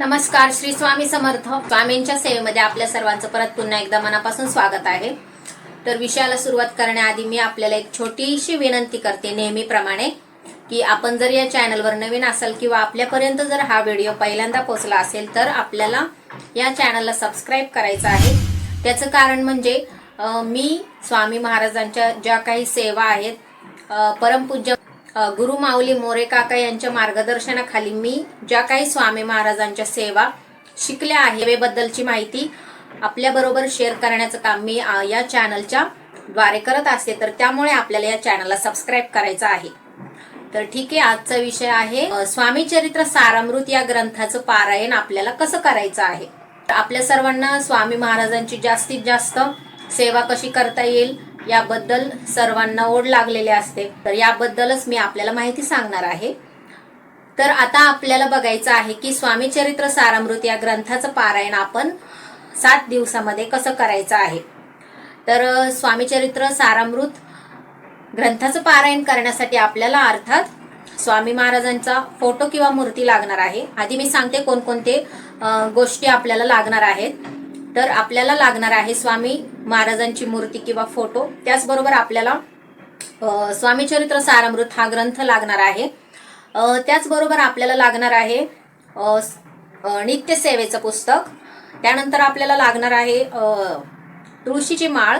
नमस्कार श्री स्वामी समर्थ. स्वामींच्या सेवेमध्ये आपल्या सर्वांचं परत पुन्हा एकदा मनापासून स्वागत आहे. तर विषयाला सुरुवात करण्याआधी मी आपल्याला एक छोटीशी विनंती करते नेहमीप्रमाणे की आपण जर या चॅनलवर नवीन असाल किंवा आपल्यापर्यंत जर हा व्हिडिओ पहिल्यांदा पोहोचला असेल तर आपल्याला या चॅनलला सबस्क्राईब करायचं आहे. त्याचं कारण म्हणजे मी स्वामी महाराजांच्या ज्या काही सेवा आहेत परमपूज्य गुरु माऊली मोरे काका यांच्या मार्गदर्शनाखाली मी ज्या काही स्वामी महाराजांच्या सेवा शिकल्या आहे बद्दलची माहिती आपल्याबरोबर शेअर करण्याचं काम मी या चॅनलच्या द्वारे करत असते. तर त्यामुळे आपल्याला या चॅनलला सबस्क्राईब करायचं आहे. तर ठीक आहे आजचा विषय आहे स्वामी चरित्र सारामृत या ग्रंथाचं पारायण आपल्याला कसं करायचं आहे? तर आपल्या सर्वांना स्वामी महाराजांची जास्तीत जास्त सेवा कशी करता येईल? याबद्दल सर्वांना ओढ लागलेले असते. तर याबद्दलच मी आपल्याला माहिती सांगणार आहे. तर आता आपल्याला बघायचं आहे की स्वामी चरित्र सारामृत या ग्रंथाचं पारायण आपण सात दिवसामध्ये कसं करायचं आहे. तर स्वामी चरित्र सारामृत ग्रंथाचं पारायण करण्यासाठी आपल्याला अर्थात स्वामी महाराजांचा फोटो किंवा मूर्ती लागणार आहे. आधी मी सांगते कोणकोणते गोष्टी आपल्याला लागणार आहेत. तर आपल्याला लागणार आहे स्वामी महाराजांची मूर्ती किंवा फोटो. त्याचबरोबर आपल्याला स्वामीचरित्र स्वामी चरित्र सारामृत हा ग्रंथ लागणार आहे. त्याचबरोबर आपल्याला लागणार आहे नित्यसेवेचं पुस्तक. त्यानंतर आपल्याला लागणार आहे तुळशीची माळ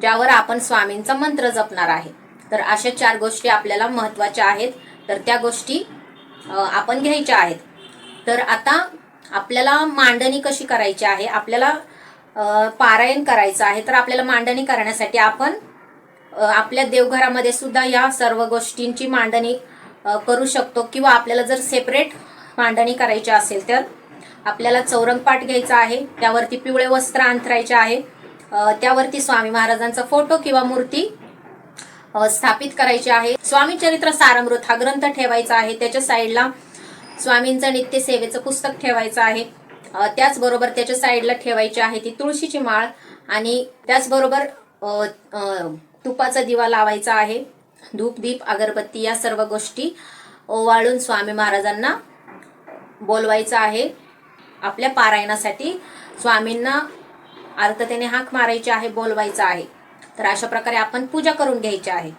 ज्यावर आपण स्वामींचा मंत्र जपणार आहे. तर अशा चार गोष्टी आपल्याला महत्त्वाच्या आहेत. तर त्या गोष्टी आपण घ्यायच्या आहेत. तर आता आपल्याला मांडणी कशी करायची आहे? आपल्याला पारायण करायचं आहे. तर आपल्याला मांडणी करण्यासाठी आपण आपल्या देवघरामध्ये सुद्धा या सर्व गोष्टींची मांडणी करू शकतो. किंवा आपल्याला जर सेपरेट मांडणी करायची असेल तर आपल्याला चौरंगपाठ घ्यायचा आहे. त्यावरती पिवळे वस्त्र अंथरायचे आहे. त्यावरती स्वामी महाराजांचा फोटो किंवा मूर्ती स्थापित करायची आहे. स्वामी चरित्र सारामृत हा ग्रंथ ठेवायचा आहे. त्याच्या साईडला स्वामींचं नित्य सेवेचं पुस्तक ठेवायचं आहे. त्याचबरोबर त्याच्या साईडला ठेवायची आहे ती तुळशीची माळ आणि त्याचबरोबर तुपाचा दिवा लावायचा आहे. धूप दीप अगरबत्ती या सर्व गोष्टी ओवाळून स्वामी महाराजांना बोलवायचं आहे. आपल्या पारायणासाठी स्वामींना आर्ततेने हाक मारायची आहे बोलवायचं आहे. तर अशा प्रकारे आपण पूजा करून घ्यायची आहे.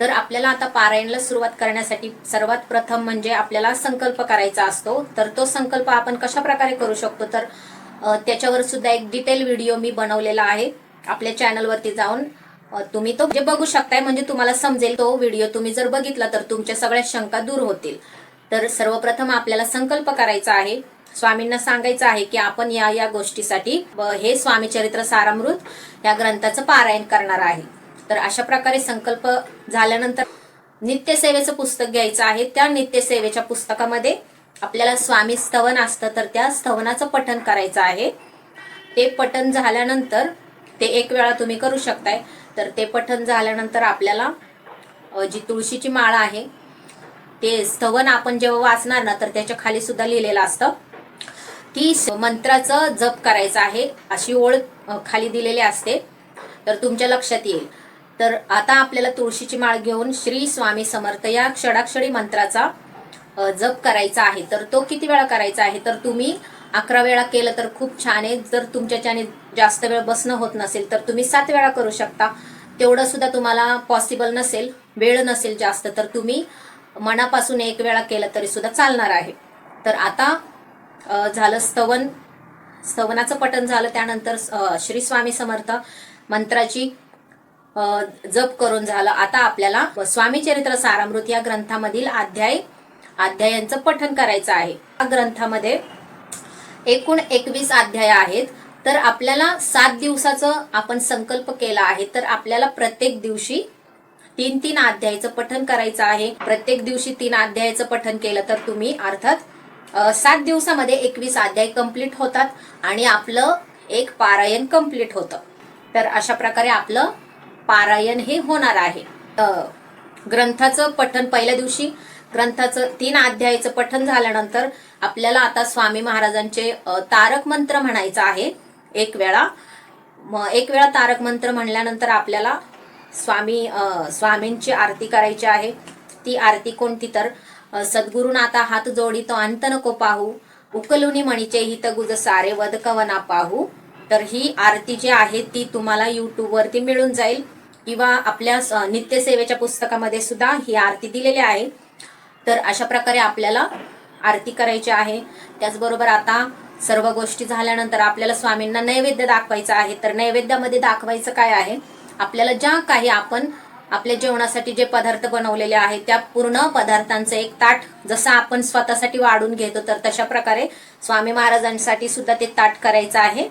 तर आपल्याला आता पारायणला सुरुवात करण्यासाठी सर्वात प्रथम म्हणजे आपल्याला संकल्प करायचा असतो. तर तो संकल्प आपण कशा प्रकारे करू शकतो? तर त्याच्यावर सुद्धा एक डिटेल व्हिडिओ मी बनवलेला आहे. आपल्या चॅनलवरती जाऊन तुम्ही तो जे बघू शकताय म्हणजे तुम्हाला समजेल. तो व्हिडिओ तुम्ही जर बघितला तर तुमच्या सगळ्या शंका दूर होतील. तर सर्वप्रथम आपल्याला संकल्प करायचा आहे. स्वामींना सांगायचं आहे की आपण या या गोष्टीसाठी हे स्वामी चरित्र सारामृत या ग्रंथाचं पारायण करणार आहे. तर अशा प्रकारे संकल्प झाल्यानंतर नित्यसेवेचं पुस्तक घ्यायचं आहे. त्या नित्यसेवेच्या पुस्तकामध्ये आपल्याला स्वामी स्तवन असतं तर त्या स्तवनाचं पठन करायचं आहे. ते पठन झाल्यानंतर ते एक वेळा तुम्ही करू शकताय. तर ते पठन झाल्यानंतर आपल्याला जी तुळशीची माळ आहे ते स्तवन आपण जेव्हा वाचणार ना तर त्याच्याखाली सुद्धा लिहिलेलं असतं. की मंत्राचं जप करायचं आहे अशी ओळ खाली दिलेली असते. तर तुमच्या लक्षात येईल. तर आता आपल्याला तुळशीची माळ घेऊन श्री स्वामी समर्थ या क्षडाक्षडी मंत्राचा जप करायचा आहे. तर तो किती वेळा करायचा आहे? तर तुम्ही अकरा वेळा केलं तर खूप छान आहे. जर तुमच्याच्याने जास्त वेळ बसणं होत नसेल तर तुम्ही सात वेळा करू शकता. तेवढं सुद्धा तुम्हाला पॉसिबल नसेल वेळ नसेल जास्त तर तुम्ही मनापासून एक वेळा केलं तरी सुद्धा चालणार आहे. तर आता झालं स्तवन. स्तवनाचं पठण झालं त्यानंतर श्री स्वामी समर्थ मंत्राची जप करून झालं. आता आपल्याला स्वामी चरित्र सारामृत या ग्रंथामधील अध्याय अध्यायांचं पठन करायचं आहे. या ग्रंथामध्ये एकूण एकवीस अध्याय आहेत. तर आपल्याला सात दिवसाचं आपण संकल्प केला आहे. तर आपल्याला प्रत्येक दिवशी तीन तीन अध्यायाचं पठन करायचं आहे. प्रत्येक दिवशी तीन अध्यायाचं पठन केलं तर तुम्ही अर्थात सात दिवसामध्ये एकवीस अध्याय कंप्लीट होतात आणि आपलं एक पारायण कंप्लीट होतं. तर अशा प्रकारे आपलं पारायण हे होणार आहे. ग्रंथाचं पठण पहिल्या दिवशी ग्रंथाचं तीन अध्यायाचं पठण झाल्यानंतर आपल्याला आता स्वामी महाराजांचे तारक मंत्र म्हणायचं आहे. एक वेळा मग एक वेळा तारक मंत्र म्हणल्यानंतर आपल्याला स्वामी स्वामींची आरती करायची आहे. ती आरती कोणती तर? सद्गुरून सद्गुरुनाथा हात जोडी तो अंत नको पाहू उकलुनी म्हणीचे हित गुज सारे वदकवना पाहू. तर ही आरती जी आहे ती तुम्हाला युट्यूबवरती मिळून जाईल. किंवा आपल्या स- नित्यसेवेच्या पुस्तकामध्ये सुद्धा ही आरती दिलेली आहे. तर अशा प्रकारे आपल्याला आरती करायची आहे. त्याचबरोबर आता सर्व गोष्टी झाल्यानंतर आपल्याला स्वामींना नैवेद्य दाखवायचं आहे. तर नैवेद्यामध्ये दाखवायचं काय आहे? आपल्याला ज्या काही आपण आपल्या जेवणासाठी जे पदार्थ बनवलेले आहेत त्या पूर्ण पदार्थांचं एक ताट जसं आपण स्वतःसाठी वाढून घेतो तर तशा प्रकारे स्वामी महाराजांसाठी सुद्धा ते ताट करायचं आहे.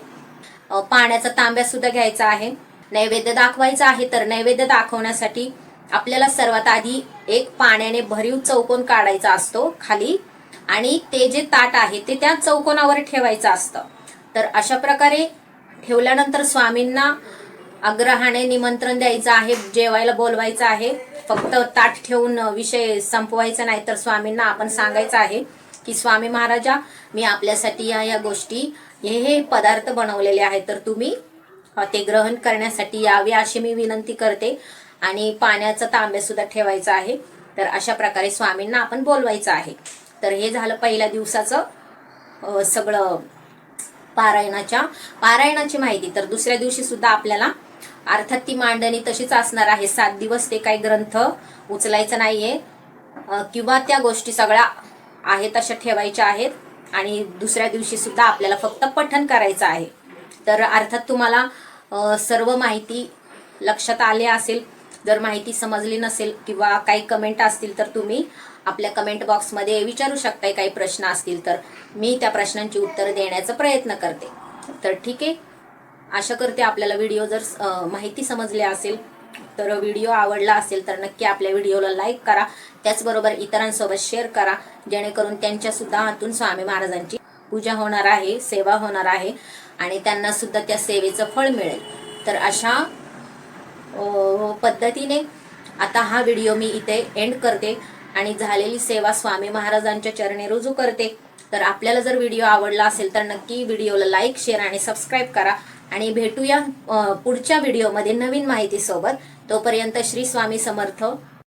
पाण्याचा तांब्या सुद्धा घ्यायचा आहे. नैवेद्य दाखवायचा आहे तर नैवेद्य दाखवण्यासाठी आपल्याला सर्वात आधी एक पाण्याने भरीव चौकोन काढायचा असतो खाली. आणि ते जे ताट आहे ते त्या चौकोनावर ठेवायचं असतं. तर अशा प्रकारे ठेवल्यानंतर स्वामींना आग्रहाने निमंत्रण द्यायचं आहे जेवायला बोलवायचं आहे. फक्त ताट ठेवून विषय संपवायचा नाही तर स्वामींना आपण सांगायचं आहे की स्वामी महाराजा मी आपल्यासाठी या या गोष्टी हे हे पदार्थ बनवलेले आहेत. तर तुम्ही ते ग्रहण करण्यासाठी यावे अशी मी विनंती करते. आणि पाण्याचा तांब्या सुद्धा ठेवायचा आहे. तर अशा प्रकारे स्वामींना आपण बोलवायचं आहे. तर हे झालं पहिल्या दिवसाचं सगळं पारायणाच्या पारायणाची माहिती. तर दुसऱ्या दिवशी सुद्धा आपल्याला अर्थात ती मांडणी तशीच असणार आहे. सात दिवस ते काही ग्रंथ उचलायचं नाहीये. किंवा त्या गोष्टी सगळ्या आहेत अशा ठेवायच्या आहेत. आणि दुसऱ्या दिवशी सुद्धा आपल्याला फक्त पठण करायचं आहे. तर अर्थात तुम्हाला सर्व माहिती लक्षात आले असेल जर माहिती समजली नसेल किंवा काही कमेंट असतील तर तुम्ही आपल्या कमेंट बॉक्समध्ये विचारू शकताय काही प्रश्न असतील तर. मी त्या प्रश्नांची उत्तरं देण्याचा प्रयत्न करते. तर ठीक आहे. आशा करते आपल्याला व्हिडिओ जर माहिती समजली असेल तर व्हिडिओ आवडला असेल तर नक्की आपल्या व्हिडिओला लाईक करा. त्याचबरोबर इतरांसोबत शेअर करा. जेणेकरून त्यांच्या सुद्धा हातून स्वामी महाराजांची पूजा होणार आहे सेवा होणार आहे. आणि त्यांना सुद्धा त्या सेवेचं फळ मिळेल. तर अशा पद्धतीने आता हा व्हिडिओ मी इथे एंड करते आणि झालेली सेवा स्वामी महाराजांच्या चरणी रुजू करते. तर आपल्याला जर व्हिडिओ आवडला असेल तर नक्की व्हिडिओला लाईक शेअर आणि सबस्क्राईब करा. आणि भेटूया पुढच्या व्हिडिओमध्ये नवीन माहितीसोबत. तोपर्यंत श्री स्वामी समर्थ.